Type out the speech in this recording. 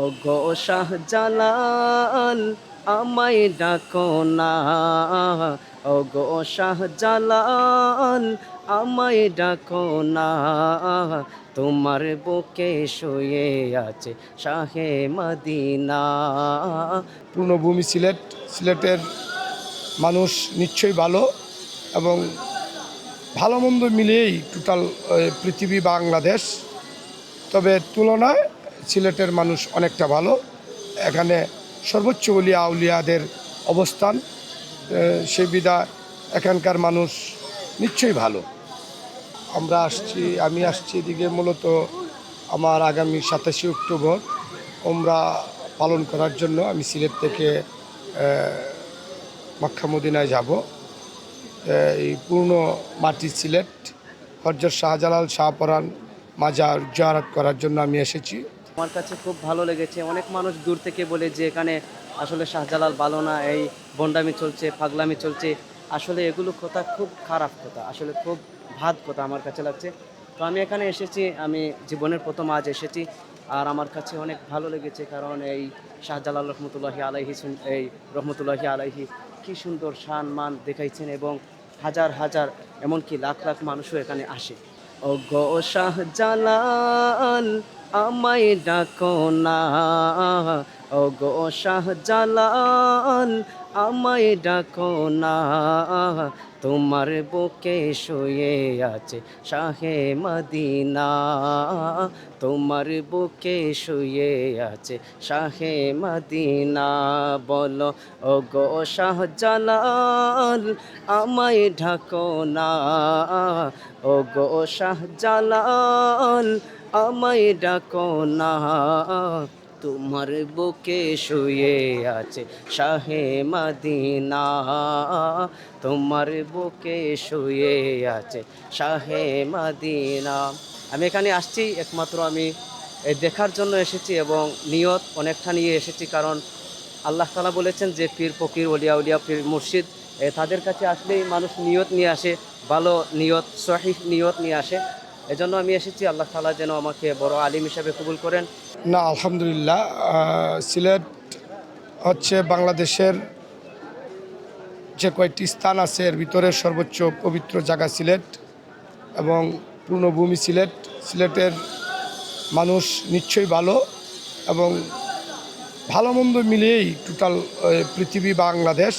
ও গো শাহজালাল আমায় ডাকো না। ও গো শাহজালাল আমায় ডাকো না। তোমার বুকে শুয়ে আছে শাহে মদিনা। পূর্ণভূমি সিলেট, সিলেটের মানুষ নিশ্চয়ই ভালো এবং ভালো মন্দ মিলিয়েই টোটাল পৃথিবী বাংলাদেশ। তবে তুলনায় সিলেটের মানুষ অনেকটা ভালো। এখানে সর্বোচ্চ উলিয়া আউলিয়াদের অবস্থান সেই বিধা এখানকার মানুষ নিশ্চয়ই ভালো। আমরা আসছি, আমি আসছি এদিকে মূলত আমার আগামী সাতাশে অক্টোবর ওমরা পালন করার জন্য আমি সিলেট থেকে মাক্কা মদিনায় যাব। এই পূর্ণ মাটি সিলেট হরজত শাহজালাল শাহপরান মাজার জারাত করার জন্য আমি এসেছি। আমার কাছে খুব ভালো লেগেছে। অনেক মানুষ দূর থেকে বলে যে, এখানে আসলে শাহজালাল ভালো না, এই বন্ডামি চলছে পাগলামি চলছে। আসলে এগুলো কথা খুব খারাপ কথা, আসলে খুব ভাত কথা আমার কাছে লাগছে। তো আমি এখানে এসেছি, আমি জীবনের প্রথম আজ এসেছি, আর আমার কাছে অনেক ভালো লেগেছে কারণ এই শাহজালাল রহমতুল্লাহি আলাইহি এই রহমতুল্লাহি আলাইহি কি সুন্দর শান মান দেখাইছেন এবং হাজার হাজার, এমনকি লাখ লাখ মানুষও এখানে আসে। ও গো শাহজালাল আমায় ডাকো না। ও গো শাহজালাল আমায় ডাকো না। তোমার বুকে শুয়ে আছে শাহে মদিনা। তোমার বুকে শুয়ে আছে শাহে মদিনা। বলো ও গো শাহজালাল, আমায় ঢাকো না। ও গো শাহজালাল, আমায় ডাকো না। তোমার বুকে শুয়ে আছে শাহে মদিনা। তোমার বুকে শুয়ে আছে শাহে মদিনা। আমি এখানে আসছি, একমাত্র আমি দেখার জন্য এসেছি এবং নিয়ত অনেকটা নিয়ে এসেছি কারণ আল্লাহ তালা বলেছেন যে, পীর ফকির উলিয়া উলিয়া, পীর মুর্শিদ তাদের কাছে আসলেই মানুষ নিয়ত নিয়ে আসে, ভালো নিয়ত, সহিহ নিয়ত নিয়ে আসে। এজন্য আমি এসেছি, আল্লাহ তালা যেন আমাকে বড় আলিম হিসাবে কবুল করেন। না, আলহামদুলিল্লাহ সিলেট হচ্ছে বাংলাদেশের যে কয়েকটি স্থান আছে, এর ভিতরে সর্বোচ্চ পবিত্র জায়গা সিলেট এবং পূর্ণভূমি সিলেট। সিলেটের মানুষ নিশ্চয়ই ভালো এবং ভালো মন্দ মিলিয়েই টোটাল পৃথিবী বাংলাদেশ।